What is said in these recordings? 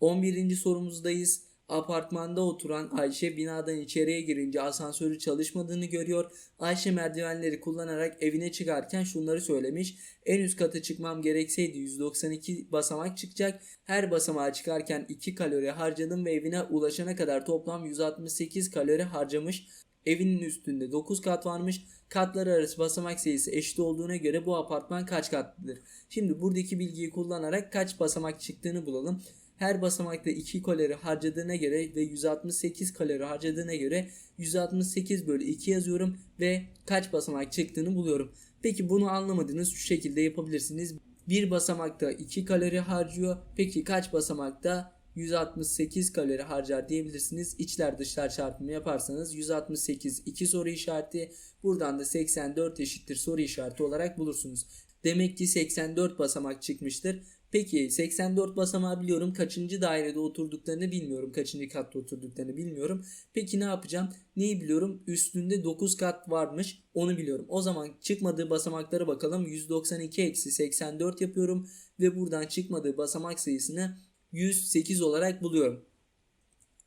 11. sorumuzdayız. Apartmanda oturan Ayşe binadan içeriye girince asansörü çalışmadığını görüyor. Ayşe merdivenleri kullanarak evine çıkarken şunları söylemiş. En üst kata çıkmam gerekseydi 192 basamak çıkacak. Her basamağa çıkarken 2 kalori harcadım ve evine ulaşana kadar toplam 168 kalori harcamış. Evinin üstünde 9 kat varmış. Katları arası basamak sayısı eşit olduğuna göre bu apartman kaç katlıdır? Şimdi buradaki bilgiyi kullanarak kaç basamak çıktığını bulalım. Her basamakta 2 kalori harcadığına göre ve 168 kalori harcadığına göre 168 bölü 2 yazıyorum ve kaç basamak çıktığını buluyorum. Peki bunu anlamadınız şu şekilde yapabilirsiniz. Bir basamakta 2 kalori harcıyor. Peki kaç basamakta 168 kalori harcar diyebilirsiniz. İçler dışlar çarpımı yaparsanız 168 2 soru işareti. Buradan da 84 eşittir soru işareti olarak bulursunuz. Demek ki 84 basamak çıkmıştır. Peki 84 basamağı biliyorum. Kaçıncı dairede oturduklarını bilmiyorum. Kaçıncı katta oturduklarını bilmiyorum. Peki ne yapacağım? Neyi biliyorum? Üstünde 9 kat varmış. Onu biliyorum. O zaman çıkmadığı basamaklara bakalım. 192 eksi 84 yapıyorum. Ve buradan çıkmadığı basamak sayısını 108 olarak buluyorum.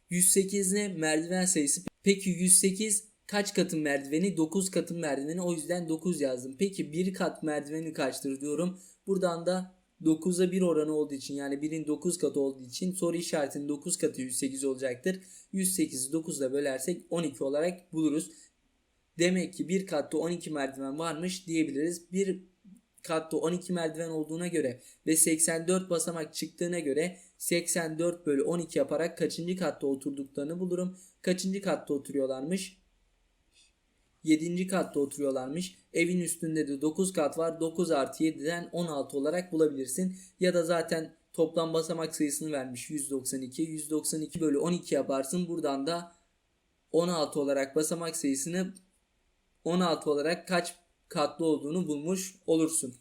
108 ne? Merdiven sayısı. Peki 108 kaç katın merdiveni? 9 katın merdiveni. O yüzden 9 yazdım. Peki bir kat merdiveni kaçtır diyorum. Buradan da 9'a 1 oranı olduğu için yani 1'in 9 katı olduğu için soru işaretinin 9 katı 108 olacaktır. 108'i 9 ile bölersek 12 olarak buluruz. Demek ki bir katta 12 merdiven varmış diyebiliriz. Bir katta 12 merdiven olduğuna göre ve 84 basamak çıktığına göre 84 bölü 12 yaparak kaçıncı katta oturduklarını bulurum. Kaçıncı katta oturuyorlarmış? 7. katta oturuyorlarmış. Evin üstünde de 9 kat var. 9 artı 7'den 16 olarak bulabilirsin. Ya da zaten toplam basamak sayısını vermiş 192. 192 bölü 12 yaparsın. Buradan da 16 olarak basamak sayısını 16 olarak kaç katlı olduğunu bulmuş olursun.